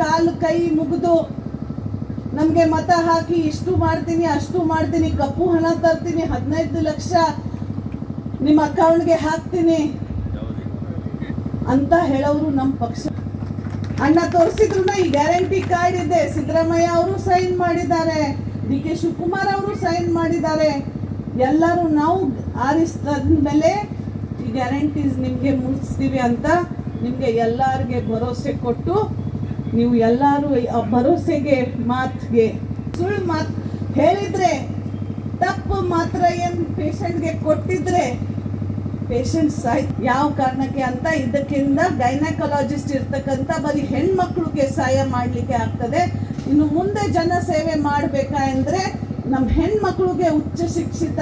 ಕಾಲು ಕೈ ಮುಗಿದು ನಮಗೆ ಮತ ಹಾಕಿ ಇಷ್ಟು ಮಾಡ್ತೀನಿ, ಅಷ್ಟು ಮಾಡ್ತೀನಿ, ಕಪ್ಪು ಹಣ ತರ್ತೀನಿ, ಹದಿನೈದು ಲಕ್ಷ ನಿಮ್ಮ ಅಕೌಂಟ್ಗೆ ಹಾಕ್ತೀನಿ ಅಂತ ಹೇಳೋರು ನಮ್ಮ ಪಕ್ಷ. ಅಣ್ಣ ತೋರಿಸಿದ್ರು ಈ ಗ್ಯಾರಂಟಿ ಕಾರ್ಡ್ ಇದೆ. ಸಿದ್ದರಾಮಯ್ಯ ಅವರು ಸೈನ್ ಮಾಡಿದ್ದಾರೆ. ಡಿ ಕೆ ಶಿವಕುಮಾರ್ ಅವರು ಸೈನ್ ಮಾಡಿದ್ದಾರೆ. ಎಲ್ಲರೂ ನಾವು ಆರಿಸಿದ್ಮೇಲೆ ಈ ಗ್ಯಾರಂಟೀಸ್ ನಿಮಗೆ ಮುಗಿಸ್ತೀವಿ ಅಂತ ನಿಮಗೆ ಎಲ್ಲರಿಗೆ ಭರವಸೆ ಕೊಟ್ಟು ನೀವು ಎಲ್ಲರೂ ಆ ಭರವಸೆಗೆ ಮಾತಿಗೆ ಸುಳ್ಳು ಮಾತು ಹೇಳಿದರೆ ತಪ್ಪು ಮಾತ್ರ ಏನು ಪೇಷಂಟ್ಗೆ ಕೊಟ್ಟಿದ್ರೆ ಪೇಷಂಟ್ ಸಾಯ್ ಯಾವ ಕಾರಣಕ್ಕೆ ಅಂತ ಇದಕ್ಕಿಂತ ಗೈನಕಾಲಜಿಸ್ಟ್ ಇರ್ತಕ್ಕಂಥ ಬರೀ ಹೆಣ್ಮಕ್ಳಿಗೆ ಸಹಾಯ ಮಾಡಲಿಕ್ಕೆ ಆಗ್ತದೆ. ಇನ್ನು ಮುಂದೆ ಜನ ಸೇವೆ ಮಾಡಬೇಕಾ ಅಂದರೆ ನಮ್ಮ ಹೆಣ್ಮಕ್ಳಿಗೆ ಉಚ್ಚ ಶಿಕ್ಷಿತ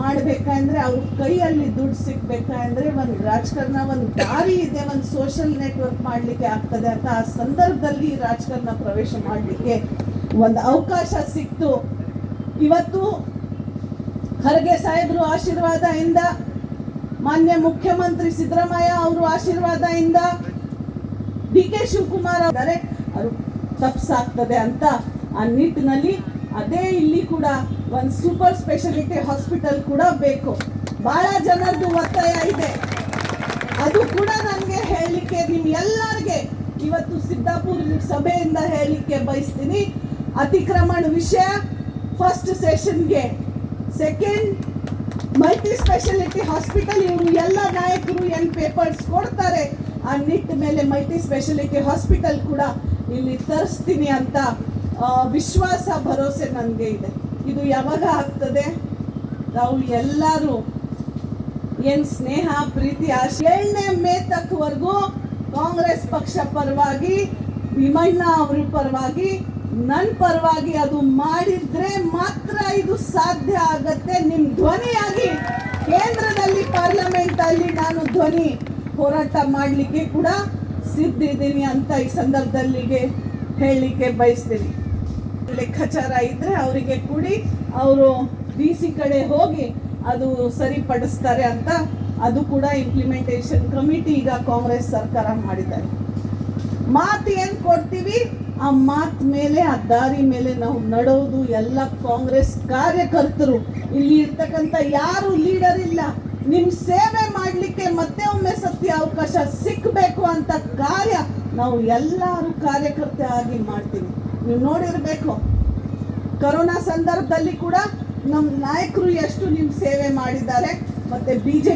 ಮಾಡಬೇಕಂದ್ರೆ ಅವ್ರ ಕೈಯಲ್ಲಿ ದುಡ್ಡು ಸಿಗ್ಬೇಕಂದ್ರೆ ಒಂದು ರಾಜಕಾರಣ, ಒಂದು ದಾರಿ ಇದೆ, ಒಂದು ಸೋಷಿಯಲ್ ನೆಟ್ವರ್ಕ್ ಮಾಡಲಿಕ್ಕೆ ಆಗ್ತದೆ ಅಂತ ಆ ಸಂದರ್ಭದಲ್ಲಿ ರಾಜಕಾರಣ ಪ್ರವೇಶ ಮಾಡಲಿಕ್ಕೆ ಒಂದು ಅವಕಾಶ ಸಿಕ್ತು. ಇವತ್ತು ಖರ್ಗೆ ಸಾಹೇಬರು ಆಶೀರ್ವಾದದಿಂದ, ಮಾನ್ಯ ಮುಖ್ಯಮಂತ್ರಿ ಸಿದ್ದರಾಮಯ್ಯ ಅವರು ಆಶೀರ್ವಾದದಿಂದ ಡಿ ಕೆ ಶಿವಕುಮಾರ್ ಅವರು ತಪ್ಸಾಗ್ತದೆ ಅಂತ ಆ ನಿಟ್ಟಿನಲ್ಲಿ ಅದೇ ಇಲ್ಲಿ ಕೂಡ ಒಂದು ಸೂಪರ್ ಸ್ಪೆಷಾಲಿಟಿ ಹಾಸ್ಪಿಟಲ್ ಕೂಡ ಬೇಕು. ಬಹಳ ಜನರದ್ದು ಒತ್ತಾಯ ಇದೆ. ಅದು ಕೂಡ ನನಗೆ ಹೇಳಲಿಕ್ಕೆ ನಿಮ್ ಎಲ್ಲರಿಗೆ ಇವತ್ತು ಸಿದ್ದಾಪುರ ಸಭೆಯಿಂದ ಹೇಳಲಿಕ್ಕೆ ಬಯಸ್ತೀನಿ. ಅತಿಕ್ರಮಣ ವಿಷಯ ಫಸ್ಟ್ ಸೆಷನ್ಗೆ ಸೆಕೆಂಡ್ ಮಲ್ಟಿ ಸ್ಪೆಷಾಲಿಟಿ ಹಾಸ್ಪಿಟಲ್ ಇವರು ಎಲ್ಲ ನಾಯಕರು ಏನು ಪೇಪರ್ಸ್ ಕೊಡ್ತಾರೆ, ಆ ನಿಟ್ಟ ಮೇಲೆ ಮಲ್ಟಿ ಸ್ಪೆಷಾಲಿಟಿ ಹಾಸ್ಪಿಟಲ್ ಕೂಡ ಇಲ್ಲಿ ತರಿಸ್ತೀನಿ ಅಂತ ವಿಶ್ವಾಸ ಭರವಸೆ ನನಗೆ ಇದೆ. ಇದು ಯಾವಾಗ ಆಗ್ತದೆ? ನಾವು ಎಲ್ಲರೂ ಏನು ಸ್ನೇಹ, ಪ್ರೀತಿ, ಆಶೆ, ಏಳನೇ ಮೇ ತಕ್ಕವರೆಗೂ ಕಾಂಗ್ರೆಸ್ ಪಕ್ಷ ಪರವಾಗಿ, ಭೀಮಣ್ಣ ಅವ್ರ ಪರವಾಗಿ ನನ್ನ ಪರವಾಗಿ ಅದು ಮಾಡಿದ್ರೆ ಮಾತ್ರ ಇದು ಸಾಧ್ಯ ಆಗತ್ತೆ. ನಿಮ್ಮ ಧ್ವನಿಯಾಗಿ ಕೇಂದ್ರದಲ್ಲಿ ಪಾರ್ಲಿಮೆಂಟ್ ಅಲ್ಲಿ ನಾನು ಧ್ವನಿ ಹೋರಾಟ ಮಾಡಲಿಕ್ಕೆ ಕೂಡ ಸಿದ್ಧ ಇದ್ದೀನಿ ಅಂತ ಈ ಸಂದರ್ಭದಲ್ಲಿಗೆ ಹೇಳಲಿಕ್ಕೆ ಬಯಸ್ತೀನಿ. ಲೆಕ್ಕಾಚಾರ ಇದ್ರೆ ಅವರಿಗೆ ಕೂಡಿ ಅವರು ಡಿ ಸಿ ಕಡೆ ಹೋಗಿ ಅದು ಸರಿಪಡಿಸ್ತಾರೆ ಅಂತ ಅದು ಕೂಡ ಇಂಪ್ಲಿಮೆಂಟೇಷನ್ ಕಮಿಟಿ ಈಗ ಕಾಂಗ್ರೆಸ್ ಸರ್ಕಾರ ಮಾಡಿದ್ದಾರೆ. ಮಾತು ಏನು ಕೊಡ್ತೀವಿ? ಆ ಮಾತ್ ಮೇಲೆ, ಆ ದಾರಿ ಮೇಲೆ ನಾವು ನಡೋದು, ಎಲ್ಲ ಕಾಂಗ್ರೆಸ್ ಕಾರ್ಯಕರ್ತರು ಇಲ್ಲಿ ಇರ್ತಕ್ಕಂಥ ಯಾರು ಲೀಡರ್ ಇಲ್ಲ. ನಿಮ್ಮ ಸೇವೆ ಮಾಡಲಿಕ್ಕೆ ಮತ್ತೆ ಒಮ್ಮೆ ಸತ್ಯ ಅವಕಾಶ ಸಿಕ್ಕಬೇಕು ಅಂತ ಕಾರ್ಯ ನಾವು ಎಲ್ಲರೂ ಕಾರ್ಯಕರ್ತೆ ಆಗಿ ಮಾಡ್ತೀವಿ. ನೀವು ನೋಡಿರ್ಬೇಕು. ಕರೋನಾ ಸಂದರ್ಭದಲ್ಲಿ ಕೂಡ ನಮ್ಮ ನಾಯಕರು ಎಷ್ಟು ನಿಮ್ಮ ಸೇವೆ ಮಾಡಿದ್ದಾರೆ ಮತ್ತೆ ಬಿಜೆಪಿ